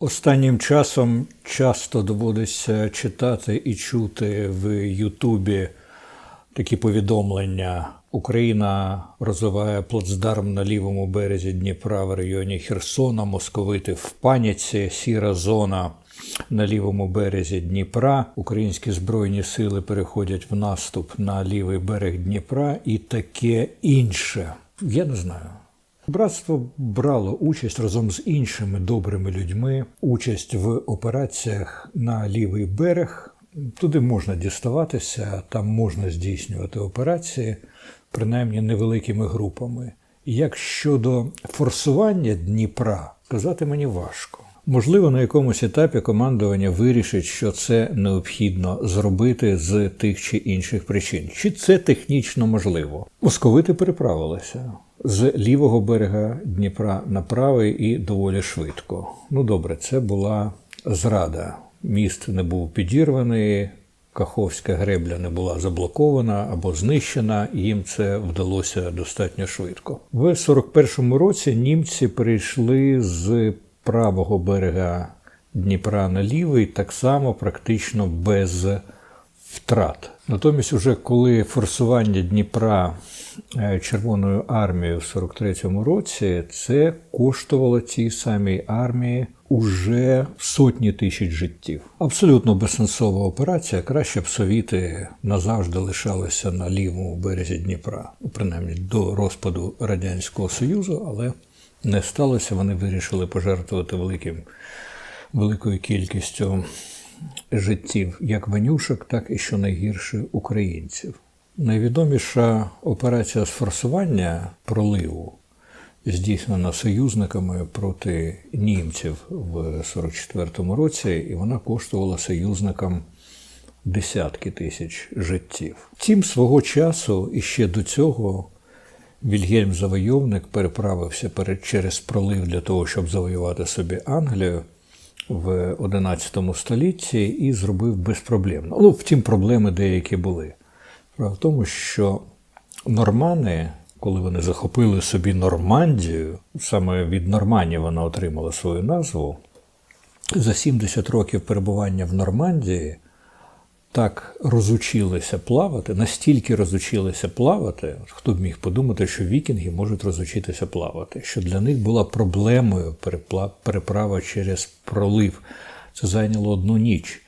Останнім часом часто доводиться читати і чути в Ютубі такі повідомлення. Україна розвиває плацдарм на лівому березі Дніпра в районі Херсона, московити в паніці, сіра зона на лівому березі Дніпра. Українські збройні сили переходять в наступ на лівий берег Дніпра і таке інше. Я не знаю. Братство брало участь разом з іншими добрими людьми, участь в операціях на лівий берег. Туди можна діставатися, там можна здійснювати операції, принаймні невеликими групами. Як щодо форсування Дніпра, сказати мені важко. Можливо, на якомусь етапі командування вирішить, що це необхідно зробити з тих чи інших причин. Чи це технічно можливо? Московити переправилися з лівого берега Дніпра на правий і доволі швидко. Ну добре, це була зрада. Міст не був підірваний, Каховська гребля не була заблокована або знищена. Їм це вдалося достатньо швидко. В 41-му році німці перейшли з правого берега Дніпра на лівий, так само практично без втрат. Натомість, уже коли форсування Дніпра е, Червоною армією в 43-му році, це коштувало цій самій армії уже сотні тисяч життів. Абсолютно безсенсова операція. Краще б совіти назавжди лишалися на лівому березі Дніпра, принаймні до розпаду Радянського Союзу, але не сталося. Вони вирішили пожертвувати великим, великою кількістю життів як ванюшок, так і що найгірше українців. Найвідоміша операція з форсування проливу здійснена союзниками проти німців в 44-му році, і вона коштувала союзникам десятки тисяч життів. Втім, свого часу і ще до цього Вільгельм Завойовник переправився перед через пролив для того, щоб завоювати собі Англію в 11 столітті і зробив безпроблемно. Ну, втім, проблеми деякі були. Справа в тому, що нормани, коли вони захопили собі Нормандію, саме від Норманії вона отримала свою назву, за 70 років перебування в Нормандії так розучилися плавати, настільки розучилися плавати, хто б міг подумати, що вікінги можуть розучитися плавати, що для них була проблемою переправа через пролив. Це зайняло одну ніч.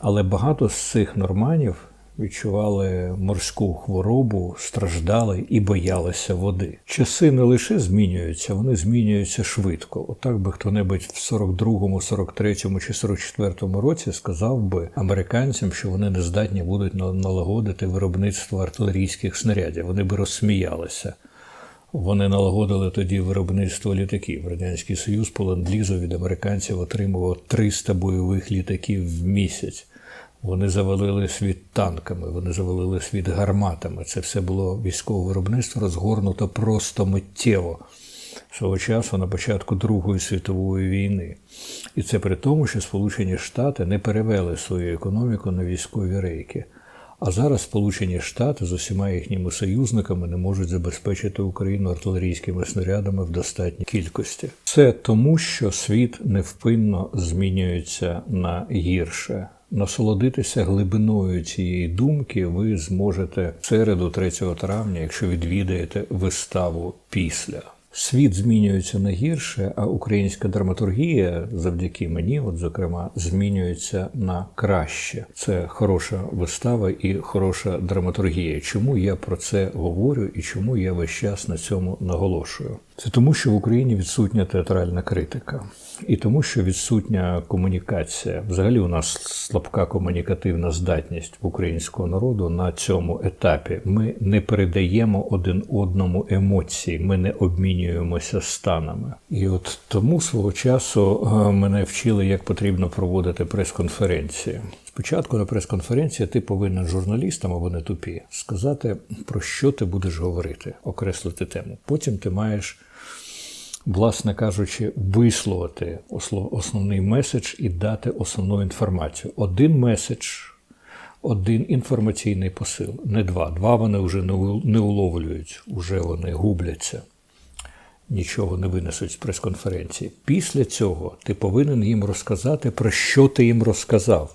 Але багато з цих норманів відчували морську хворобу, страждали і боялися води. Часи не лише змінюються, вони змінюються швидко. Отак би хто-небудь в 42-му, 43-му чи 44-му році сказав би американцям, що вони не здатні будуть налагодити виробництво артилерійських снарядів. Вони би розсміялися. Вони налагодили тоді виробництво літаків. Радянський Союз по ленд-лізу від американців отримував 300 бойових літаків в місяць. Вони завалили світ танками, вони завалили світ гарматами. Це все було військове виробництво розгорнуто просто миттєво свого часу на початку Другої світової війни. І це при тому, що Сполучені Штати не перевели свою економіку на військові рейки. А зараз Сполучені Штати з усіма їхніми союзниками не можуть забезпечити Україну артилерійськими снарядами в достатній кількості. Це тому, що світ невпинно змінюється на гірше. Насолодитися глибиною цієї думки ви зможете в середу, 3 травня, якщо відвідаєте виставу після. Світ змінюється на гірше, а українська драматургія завдяки мені, от зокрема, змінюється на краще. Це хороша вистава і хороша драматургія. Чому я про це говорю і чому я весь час на цьому наголошую? Це тому, що в Україні відсутня театральна критика, і тому, що відсутня комунікація. Взагалі, у нас слабка комунікативна здатність українського народу на цьому етапі. Ми не передаємо один одному емоції, ми не обмінюємося станами. І от тому свого часу е, мене вчили, як потрібно проводити прес-конференції. Спочатку на прес-конференції ти повинен журналістам, а вони тупі, сказати, про що ти будеш говорити, окреслити тему. Потім ти маєш власне кажучи, висловити основний меседж і дати основну інформацію. Один меседж, один інформаційний посил, не два. Два вони вже не уловлюють, вже вони губляться. нічого не винесуть з прес-конференції. Після цього ти повинен їм розказати, про що ти їм розказав.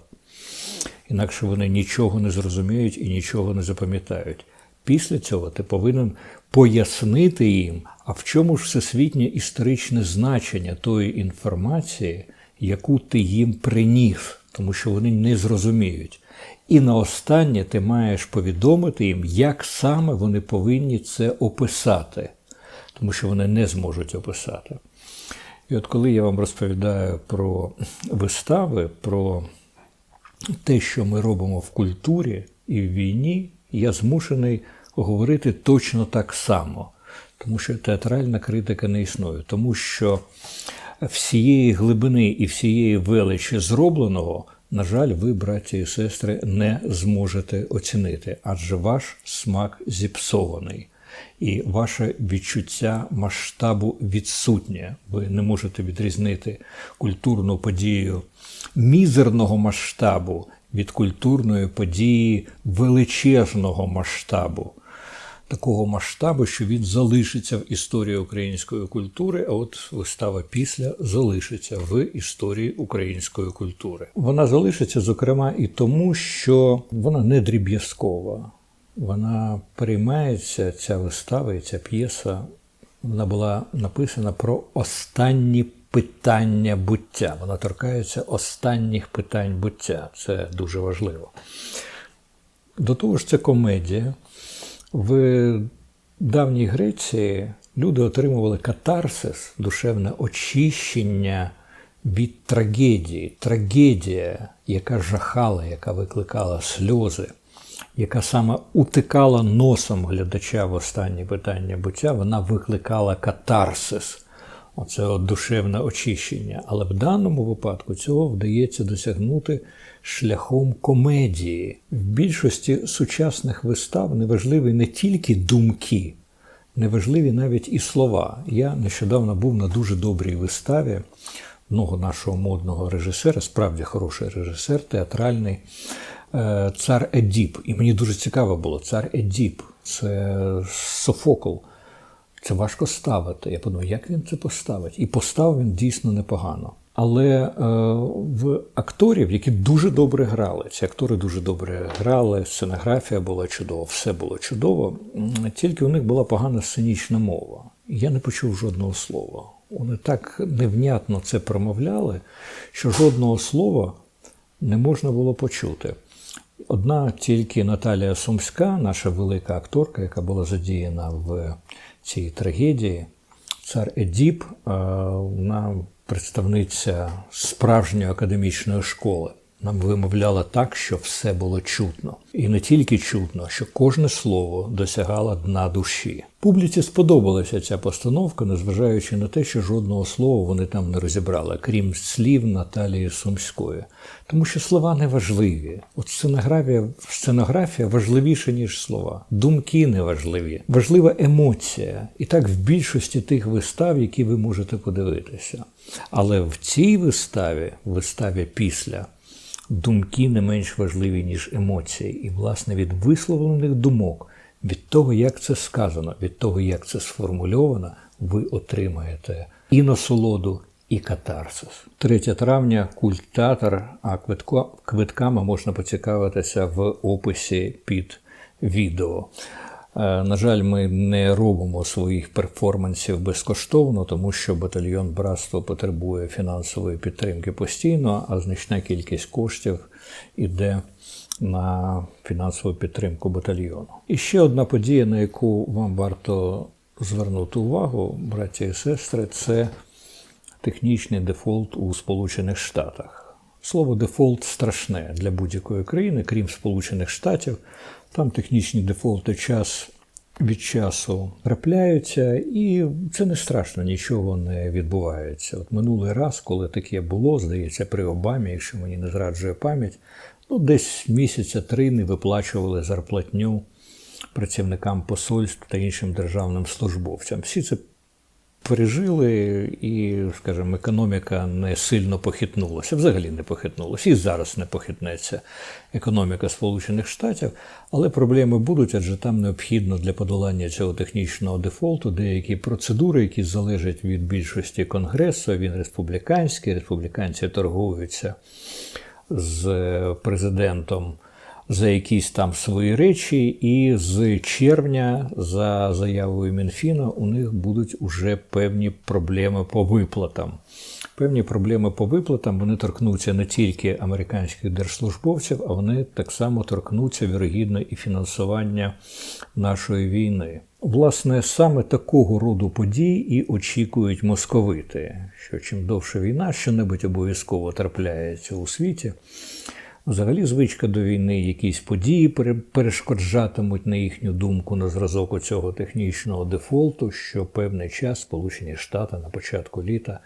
Інакше вони нічого не зрозуміють і нічого не запам'ятають. Після цього ти повинен пояснити їм, а в чому ж всесвітнє історичне значення тої інформації, яку ти їм приніс, тому що вони не зрозуміють. І на останнє ти маєш повідомити їм, як саме вони повинні це описати, тому що вони не зможуть описати. І от коли я вам розповідаю про вистави, про те, що ми робимо в культурі і в війні, я змушений говорити точно так само, тому що театральна критика не існує, тому що всієї глибини і всієї величі зробленого, на жаль, ви, браті і сестри, не зможете оцінити, адже ваш смак зіпсований. І ваше відчуття масштабу відсутнє. Ви не можете відрізнити культурну подію мізерного масштабу від культурної події величезного масштабу, такого масштабу, що він залишиться в історії української культури, а от вистава після залишиться в історії української культури. Вона залишиться, зокрема, і тому, що вона не дріб'язкова. Вона переймається, ця вистава і ця п'єса. Вона була написана про останні питання буття. Вона торкається останніх питань буття. Це дуже важливо. До того ж, це комедія. В давній Греції люди отримували катарсис, душевне очищення від трагедії. Трагедія, яка жахала, яка викликала сльози, яка саме утикала носом глядача в останні питання буття, вона викликала катарсис. Оце от душевне очищення. Але в даному випадку цього вдається досягнути шляхом комедії. В більшості сучасних вистав неважливі не тільки думки, неважливі навіть і слова. Я нещодавно був на дуже добрій виставі одного нашого модного режисера, справді хороший режисер, театральний е, цар Едіп. І мені дуже цікаво було цар Едіп. Це Софокл. Це важко ставити. Я подумав, як він це поставить? І поставив він дійсно непогано. Але е, в акторів, які дуже добре грали, ці актори дуже добре грали, сценографія була чудова, все було чудово. Тільки у них була погана сценічна мова. Я не почув жодного слова. Вони так невнятно це промовляли, що жодного слова не можна було почути. Одна тільки Наталія Сумська, наша велика акторка, яка була задіяна в цій трагедії, цар Едіп, вона представниця справжньої академічної школи. Нам вимовляла так, що все було чутно. І не тільки чутно, що кожне слово досягало дна душі. Публіці сподобалася ця постановка, незважаючи на те, що жодного слова вони там не розібрали, крім слів Наталії Сумської. Тому що слова не важливі. От сценографія, сценографія важливіша, ніж слова. Думки не важливі. Важлива емоція. І так в більшості тих вистав, які ви можете подивитися. Але в цій виставі, виставі після думки не менш важливі, ніж емоції. І, власне, від висловлених думок, від того, як це сказано, від того, як це сформульовано, ви отримаєте і насолоду, і катарсис. 3 травня культатор, а квитками можна поцікавитися в описі під відео. Е, на жаль, ми не робимо своїх перформансів безкоштовно, тому що батальйон братство потребує фінансової підтримки постійно, а значна кількість коштів іде на фінансову підтримку батальйону. І ще одна подія, на яку вам варто звернути увагу, браті і сестри, це технічний дефолт у Сполучених Штатах. Слово дефолт страшне для будь-якої країни, крім Сполучених Штатів. Там технічні дефолти час від часу трапляються, і це не страшно, нічого не відбувається. От минулий раз, коли таке було, здається, при Обамі, якщо мені не зраджує пам'ять, ну десь місяця три не виплачували зарплатню працівникам посольств та іншим державним службовцям. Всі це пережили, і, скажімо, економіка не сильно похитнулася, взагалі не похитнулася. І зараз не похитнеться економіка Сполучених Штатів, але проблеми будуть, адже там необхідно для подолання цього технічного дефолту деякі процедури, які залежать від більшості конгресу. Він республіканський, республіканці торгуються з президентом за якісь там свої речі, і з червня, за заявою Мінфіна, у них будуть уже певні проблеми по виплатам. Певні проблеми по виплатам вони торкнуться не тільки американських держслужбовців, а вони так само торкнуться вірогідно і фінансування нашої війни. Власне, саме такого роду подій і очікують московити, що чим довше війна, що небудь обов'язково трапляється у світі. Взагалі, звичка до війни, якісь події перешкоджатимуть на їхню думку на зразок цього технічного дефолту, що певний час Сполучені Штати на початку літа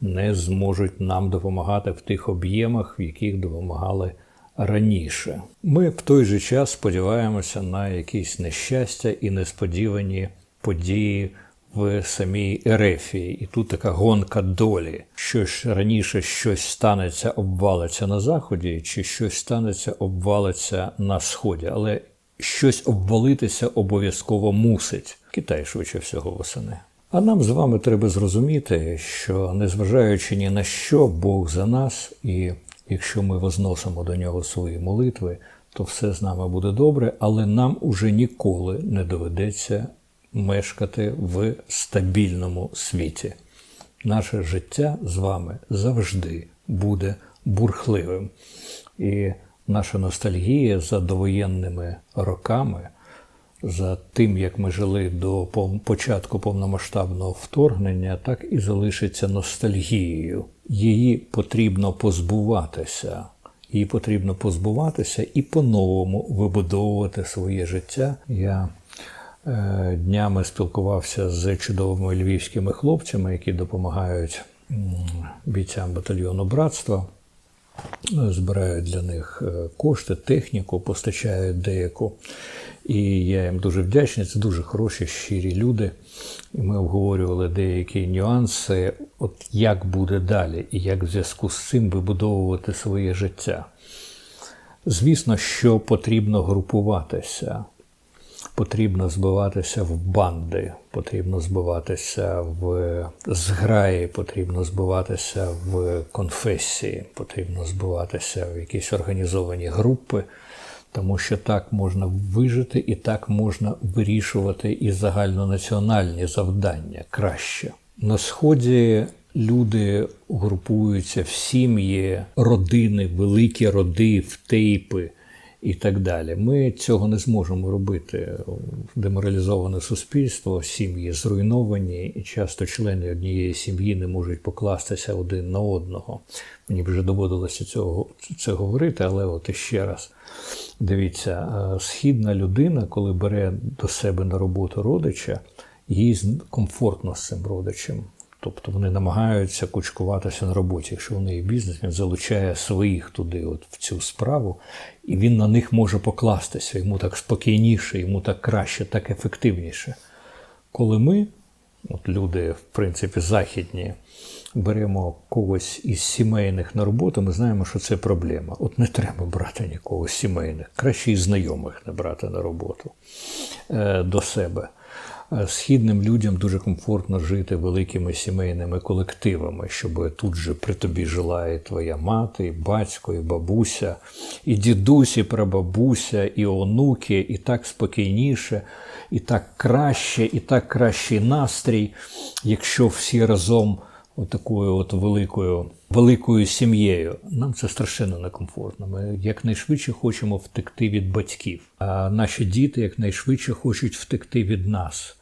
не зможуть нам допомагати в тих об'ємах, в яких допомагали раніше. Ми в той же час сподіваємося на якісь нещастя і несподівані події в самій Ерефії. І тут така гонка долі. Щось раніше щось станеться, обвалиться на заході, чи щось станеться, обвалиться на сході. Але щось обвалитися обов'язково мусить. Китай швидше всього восени. А нам з вами треба зрозуміти, що незважаючи ні на що, Бог за нас, і якщо ми возносимо до нього свої молитви, то все з нами буде добре, але нам уже ніколи не доведеться мешкати в стабільному світі. Наше життя з вами завжди буде бурхливим. І наша ностальгія за довоєнними роками, за тим, як ми жили до початку повномасштабного вторгнення, так і залишиться ностальгією. Її потрібно позбуватися. Її потрібно позбуватися і по-новому вибудовувати своє життя. Я днями спілкувався з чудовими львівськими хлопцями, які допомагають бійцям батальйону братства, збирають для них е, кошти, техніку, постачають деяку. І я їм дуже вдячний. Це дуже хороші, щирі люди. І ми обговорювали деякі нюанси, от як буде далі, і як в зв'язку з цим вибудовувати своє життя. Звісно, що потрібно групуватися потрібно збиватися в банди, потрібно збиватися в зграї, потрібно збиватися в конфесії, потрібно збиватися в якісь організовані групи, тому що так можна вижити і так можна вирішувати і загальнонаціональні завдання краще. На сході люди групуються в сім'ї, родини, великі роди, в тейпи і так далі. Ми цього не зможемо робити. Деморалізоване суспільство, сім'ї зруйновані, і часто члени однієї сім'ї не можуть покластися один на одного. Мені вже доводилося цього це говорити, але от іще раз. Дивіться, е, східна людина, коли бере до себе на роботу родича, їй комфортно з цим родичем. Тобто вони намагаються кучкуватися на роботі. Якщо у неї бізнес, він залучає своїх туди, от в цю справу, і він на них може покластися. Йому так спокійніше, йому так краще, так ефективніше. Коли ми, от люди, в принципі, західні, беремо когось із сімейних на роботу, ми знаємо, що це проблема. От не треба брати нікого з сімейних, краще і знайомих не брати на роботу е, до себе. Східним людям дуже комфортно жити великими сімейними колективами, щоб тут же при тобі жила і твоя мати, і батько, і бабуся, і дідусь, і прабабуся, і онуки, і так спокійніше, і так краще, і так кращий настрій, якщо всі разом отакою от великою великою сім'єю. Нам це страшенно некомфортно. Ми якнайшвидше хочемо втекти від батьків, а наші діти якнайшвидше хочуть втекти від нас.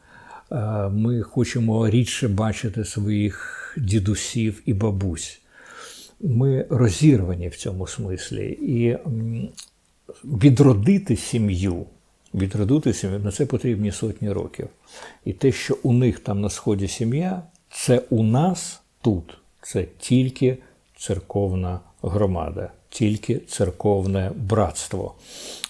Ми хочемо рідше бачити своїх дідусів і бабусь. Ми розірвані в цьому смислі. І відродити сім'ю, відродити сім'ю на це потрібні сотні років. І те, що у них там на сході сім'я, це у нас тут. Це тільки церковна громада, тільки церковне братство,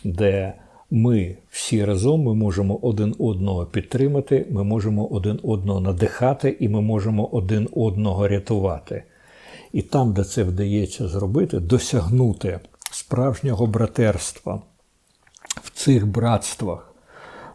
де Ми всі разом ми можемо один одного підтримати, ми можемо один одного надихати, і ми можемо один одного рятувати. І там, де це вдається зробити, досягнути справжнього братерства в цих братствах,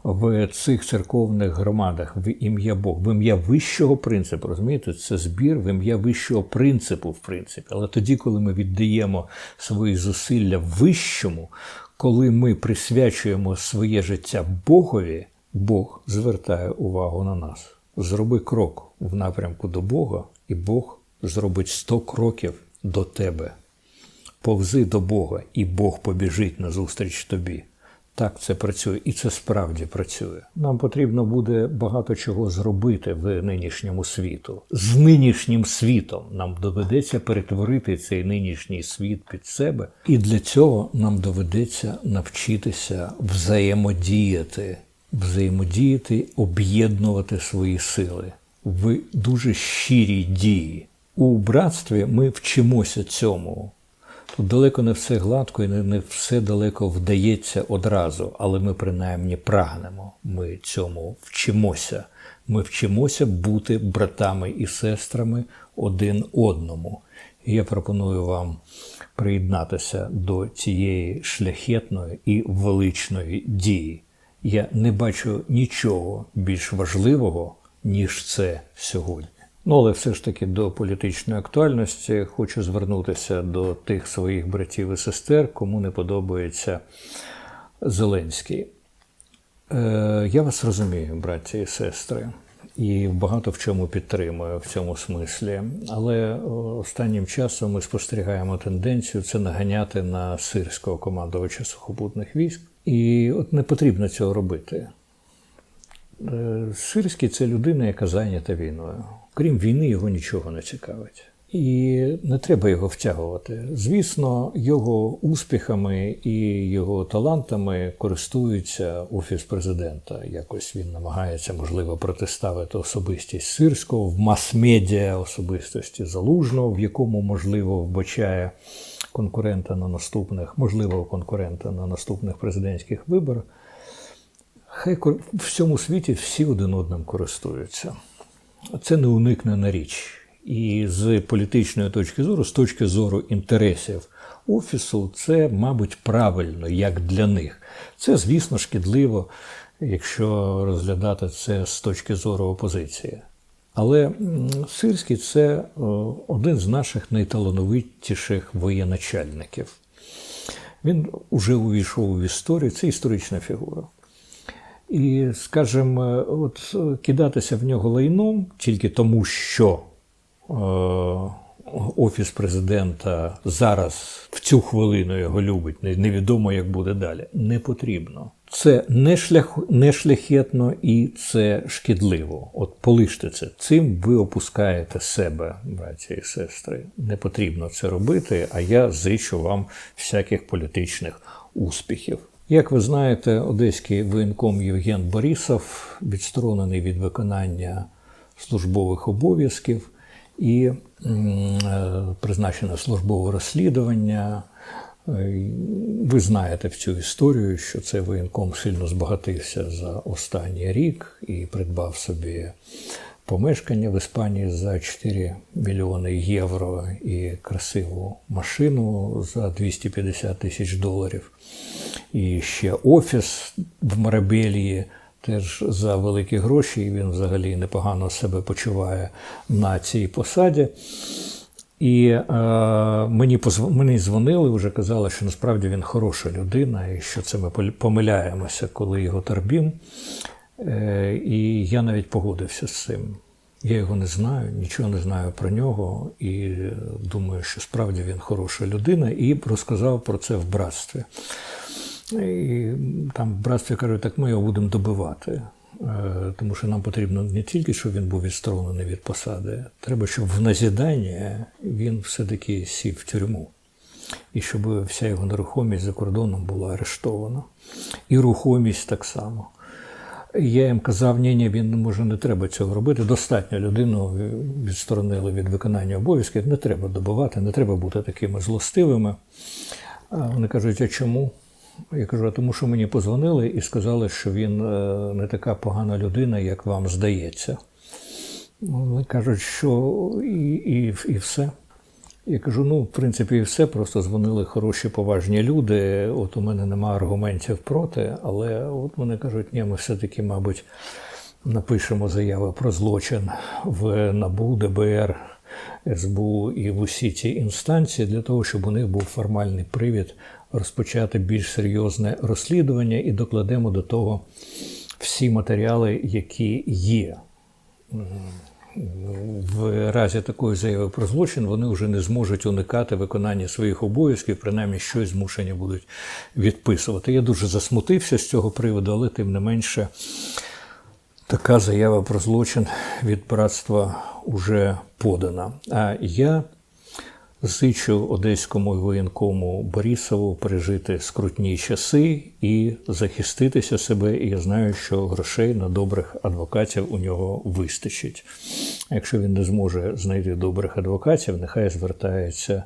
в цих церковних громадах в ім'я Бог, в ім'я вищого принципу. Розумієте, це збір в ім'я вищого принципу, в принципі. Але тоді, коли ми віддаємо свої зусилля вищому, коли ми присвячуємо своє життя Богові, Бог звертає увагу на нас. Зроби крок в напрямку до Бога, і Бог зробить 100 кроків до тебе. Повзи до Бога, і Бог побіжить назустріч тобі. Так це працює, і це справді працює. Нам потрібно буде багато чого зробити в нинішньому світу. З нинішнім світом нам доведеться перетворити цей нинішній світ під себе, і для цього нам доведеться навчитися взаємодіяти, взаємодіяти, об'єднувати свої сили в дуже щирій дії. У братстві ми вчимося цьому. Тут далеко не все гладко і не, все далеко вдається одразу, але ми принаймні прагнемо. Ми цьому вчимося. Ми вчимося бути братами і сестрами один одному. І я пропоную вам приєднатися до цієї шляхетної і величної дії. Я не бачу нічого більш важливого, ніж це сьогодні. Ну, але все ж таки до політичної актуальності хочу звернутися до тих своїх братів і сестер, кому не подобається Зеленський. Е, я вас розумію, браті і сестри, і багато в чому підтримую в цьому смислі. Але останнім часом ми спостерігаємо тенденцію це наганяти на сирського командувача сухопутних військ. І от не потрібно цього робити. Е, Сирський це людина, яка зайнята війною. Крім війни, його нічого не цікавить. І не треба його втягувати. Звісно, його успіхами і його талантами користується офіс президента. Якось він намагається, можливо, протиставити особистість сирського в мас-медіа особистості залужного, в якому можливо вбачає конкурента на наступних, можливого конкурента на наступних президентських виборах. Хай в всьому світі всі один одним користуються. Це не уникнена річ. І з політичної точки зору, з точки зору інтересів офісу, це, мабуть, правильно, як для них. Це, звісно, шкідливо, якщо розглядати це з точки зору опозиції. Але Сирський це один з наших найталановитіших воєначальників. Він вже увійшов в історію, це історична фігура. І, скажімо, от кидатися в нього лайном тільки тому, що е, Офіс президента зараз в цю хвилину його любить, невідомо, як буде далі. Не потрібно. Це не шлях, не шляхетно і це шкідливо. От полиште це. Цим ви опускаєте себе, браті і сестри. Не потрібно це робити, а я зичу вам всяких політичних успіхів. Як ви знаєте, одеський воєнком Євген Борисов відсторонений від виконання службових обов'язків і призначено службове розслідування. Ви знаєте в цю історію, що цей воєнком сильно збагатився за останній рік і придбав собі помешкання в Іспанії за 4 мільйони євро і красиву машину за 250 тисяч доларів. І ще офіс в Марабелії теж за великі гроші. І він взагалі непогано себе почуває на цій посаді. І е, мені мені дзвонили, вже казали, що насправді він хороша людина, і що це ми помиляємося, коли його торбім. Е, і я навіть погодився з цим. Я його не знаю, нічого не знаю про нього, і думаю, що справді він хороша людина, і розказав про це в братстві. І там в братстві кажуть, так ми його будемо добивати. Е, тому що нам потрібно не тільки, щоб він був відсторонений від посади, треба, щоб в назідання він все-таки сів в тюрму. І щоб вся його нерухомість за кордоном була арештована. І рухомість так само. Я їм казав, ні, ні, він може не треба цього робити. Достатньо людину відсторонили від виконання обов'язків, не треба добивати, не треба бути такими злостивими. Вони кажуть, а чому? Я кажу, а тому що мені позвонили і сказали, що він е, не така погана людина, як вам здається. Вони кажуть, що і, і, і все. Я кажу: ну, в принципі, і все. Просто дзвонили хороші, поважні люди. От у мене нема аргументів проти, але от вони кажуть, ні, ми все-таки, мабуть, напишемо заяву про злочин в НАБУ, ДБР, СБУ і в усі ці інстанції для того, щоб у них був формальний привід розпочати більш серйозне розслідування і докладемо до того всі матеріали, які є. В разі такої заяви про злочин вони вже не зможуть уникати виконання своїх обов'язків, принаймні щось змушені будуть відписувати. Я дуже засмутився з цього приводу, але тим не менше така заява про злочин від братства вже подана. А я зичу одеському воєнкому Борісову пережити скрутні часи і захиститися себе. І я знаю, що грошей на добрих адвокатів у нього вистачить. Якщо він не зможе знайти добрих адвокатів, нехай звертається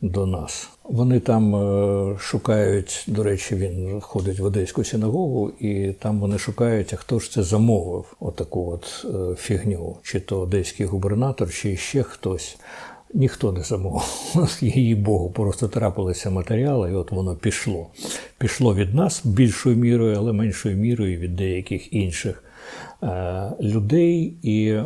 до нас. Вони там е, шукають, до речі, він ходить в Одеську синагогу, і там вони шукають, а хто ж це замовив отаку от е, фігню, чи то одеський губернатор, чи ще хтось. Ніхто не замовив. Її Богу, просто трапилися матеріали, і от воно пішло. Пішло від нас більшою мірою, але меншою мірою від деяких інших е, людей. І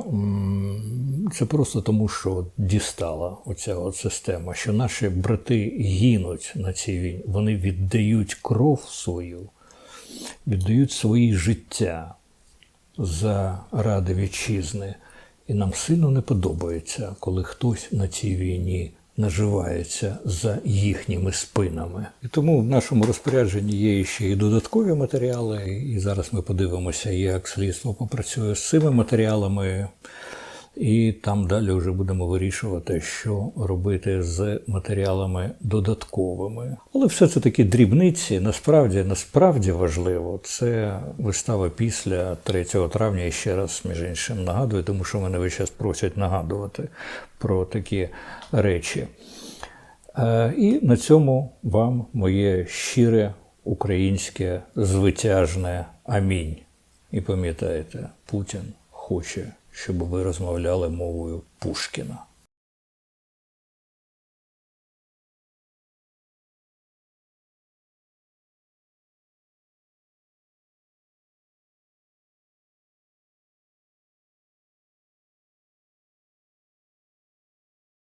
це просто тому, що дістала оця от система, що наші брати гинуть на цій війні, вони віддають кров свою, віддають свої життя заради вітчизни. І нам сильно не подобається, коли хтось на цій війні наживається за їхніми спинами. І тому в нашому розпорядженні є ще і додаткові матеріали. І зараз ми подивимося, як слідство попрацює з цими матеріалами. І там далі вже будемо вирішувати, що робити з матеріалами додатковими. Але все це такі дрібниці. Насправді, насправді важливо. Це вистава після 3 травня. І ще раз, між іншим, нагадую, тому що мене весь час просять нагадувати про такі речі. Е, І на цьому вам моє щире українське звитяжне амінь. І пам'ятайте, Путін хоче щоб ви розмовляли мовою Пушкіна.